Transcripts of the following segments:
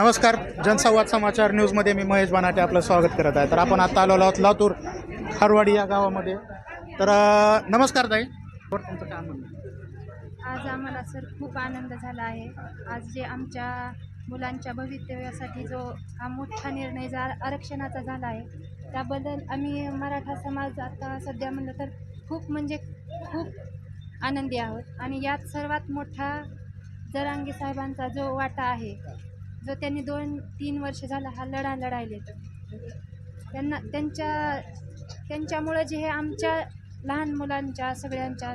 नमस्कार जनसंवाद समाचार न्यूजमध्ये मी महेश बनाटे आपलं स्वागत करत आहे. तर आपण आता आलो आहोत लातूर खारवाडी या गावामध्ये. तर नमस्कार ताई. बरं, तुमचं काय म्हणणं आज आम्हाला सर खूप आनंद झाला आहे. आज जे आमच्या मुलांच्या भवितव्यासाठी जो हा मोठा निर्णय जा आरक्षणाचा झाला आहे त्याबद्दल आम्ही मराठा समाज आता सध्या म्हणलं तर खूप म्हणजे खूप आनंदी आहोत. आणि यात सर्वात मोठा जरांगे साहेबांचा जो वाटा आहे जो त्यांनी दोन तीन वर्ष झाला हा लढा लढायले त्यांना त्यांच्या त्यांच्यामुळं जे हे आमच्या लहान मुलांच्या सगळ्यांच्या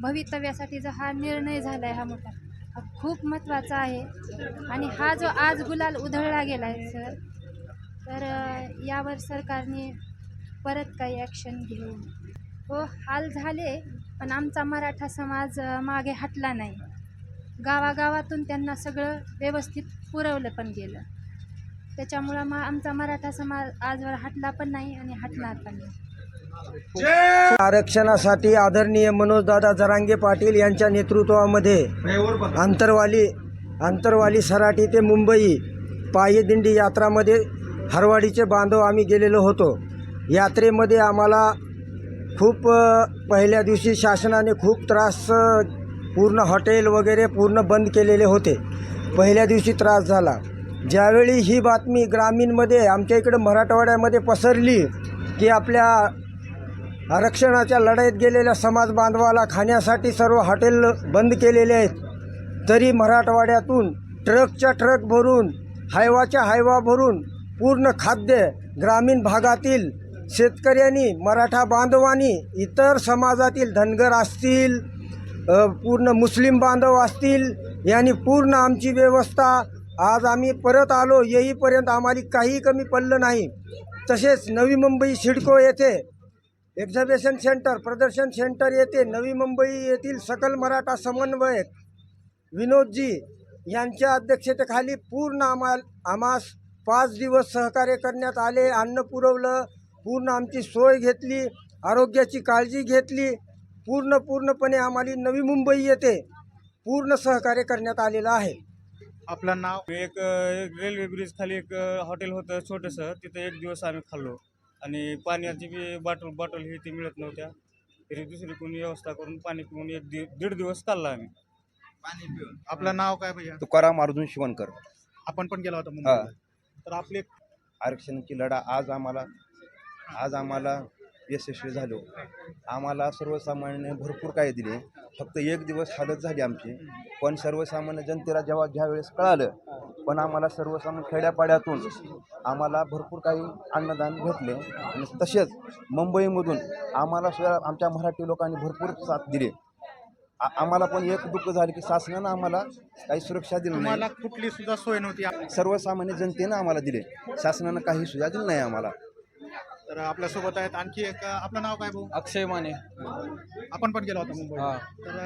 भवितव्यासाठी जो हा निर्णय झाला आहे हा मोठा हा खूप महत्त्वाचा आहे. आणि हा जो आज गुलाल उधळला गेला आहे सर तर यावर सरकारने परत काही ॲक्शन घेऊन हो हाल झाले पण आमचा मराठा समाज मागे हटला नाही. गावागावातून त्यांना सगळं व्यवस्थित पुरवलं पण गेलं. त्याच्यामुळं मग आमचा मराठा समाज आजवर हटला पण नाही आणि हटणार पण नाही. आरक्षणासाठी आदरणीय मनोजदादा जरांगे पाटील यांच्या नेतृत्वामध्ये आंतरवाली आंतरवाली सराटी ते मुंबई पायीदिंडी यात्रामध्ये हरवाडीचे बांधव आम्ही गेलेलो होतो. यात्रेमध्ये आम्हाला खूप पहिल्या दिवशी शासनाने खूप त्रास पूर्ण हॉटेल वगैरे पूर्ण बंद केलेले होते. पहिल्या दिवशी त्रास झाला. ज्यावेळी ही बातमी ग्रामीणमध्ये आमच्या इकडं मराठवाड्यामध्ये पसरली की आपल्या आरक्षणाच्या लढाईत गेलेल्या समाज बांधवाला खाण्यासाठी सर्व हॉटेल बंद केलेले आहेत. तरी मराठवाड्यातून ट्रकच्या ट्रक भरून हायवाच्या हायवा भरून पूर्ण खाद्य ग्रामीण भागातील शेतकऱ्यांनी मराठा बांधवांनी इतर समाजातील धनगर असतील पूर्ण मुस्लिम बांधव असतील यांनी पूर्ण आमची व्यवस्था आज आम्ही परत आलो येईपर्यंत आम्हाला काही कमी पडलं नाही. तसेच नवी मुंबई सिडको येथे एक्झिबिशन सेंटर प्रदर्शन सेंटर येथे नवी मुंबई येथील सकल मराठा समन्वयक विनोदजी यांच्या अध्यक्षतेखाली पूर्ण आम्हा आम्हास पाच दिवस सहकार्य करण्यात आले अन्न पुरवलं पूर्ण आमची सोय घेतली आरोग्याची काळजी घेतली. पूर्ण पूर्णपणे आम्हाला नवी मुंबई येथे पूर्ण सहकार्य करण्यात आलेलं आहे. आपलं नाव? एक एक रेल्वे ब्रिज खाली एक हॉटेल होतं छोटंसं. तिथं एक दिवस आम्ही खाल्लो. आणि पाण्याची बी बॉटल बॉटल ही ती मिळत नव्हत्या. तरी दुसरी कोणी व्यवस्था करून पाणी पिऊन एक दि दीड दिवस काढला आम्ही. आपलं नाव काय भैया? तुकाराम अर्जुन शिवणकर. आपण पण गेला होता मुंबईला. तर आपले आरक्षणाची लढा आज आम्हाला आज आम्हाला यशस्वी झालो आम्हाला सर्वसामान्य भरपूर काय दिले. फक्त एक दिवस हालत झाली आमची. पण सर्वसामान्य जनतेला जेव्हा ज्यावेळेस कळालं पण आम्हाला सर्वसामान्य खेड्यापाड्यातून आम्हाला भरपूर काही अन्नदान भेटले. आणि तसेच मुंबईमधून आम्हाला सुद्धा आमच्या मराठी लोकांनी भरपूर साथ दिली. आम्हाला पण एक दुःख झालं की शासनानं आम्हाला काही सुरक्षा दिली नाही. कुठली सुद्धा सोय नव्हती. सर्वसामान्य जनतेनं आम्हाला दिले. शासनानं काही सुविधा दिली नाही आम्हाला. तर आपल्यासोबत आहेत आणखी एक आपलं नाव काय भाऊ? अक्षय माने. आपण पण गेला होता मुंबईला. हा. तर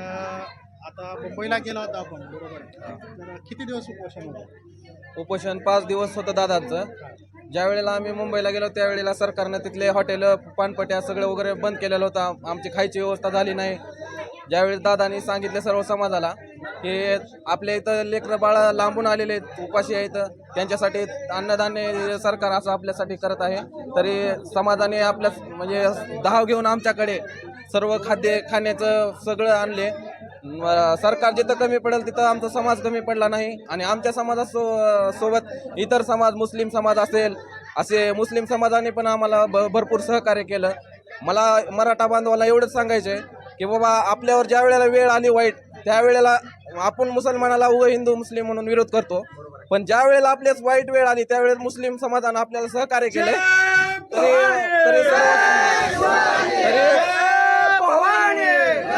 आता मुंबईला गेला होता आपण बरोबर आहे. तर किती दिवस उपोषण होतं? उपोषण पाच दिवस होतं दादाचं. ज्या वेळेला आम्ही मुंबईला गेलो त्यावेळेला सरकारनं तिथले हॉटेल पानपट्या सगळं वगैरे बंद केलेलं होतं. आमची खायची व्यवस्था झाली नाही. ज्यावेळेस दादानी सांगितले सर्व समाजाला हे आपल्या इथं लेकरं बाळा लांबून आलेले आहेत उपाशी आहेत. त्यांच्यासाठी अन्नधान्य सरकार असं आपल्यासाठी करत आहे. तरी समाजाने आपल्या म्हणजे धाव घेऊन आमच्याकडे सर्व खाद्य खाण्याचं सगळं आणले. सरकार जिथं कमी पडेल तिथं आमचा समाज कमी पडला नाही. आणि आमच्या समाजासो सोबत इतर समाज मुस्लिम समाज असेल असे मुस्लिम समाजाने पण आम्हाला भ भरपूर सहकार्य केलं. मला मराठा बांधवाला एवढंच सांगायचं आहे की बाबा आपल्यावर ज्या वेळेला वेळ आली वाईट त्यावेळेला आपण मुसलमानाला उग हिंदू मुस्लिम म्हणून विरोध करतो. पण ज्या वेळेला आपल्याच वाईट वेळ आली त्यावेळेस मुस्लिम समाजानं आपल्याला सहकार्य केले तरी तरी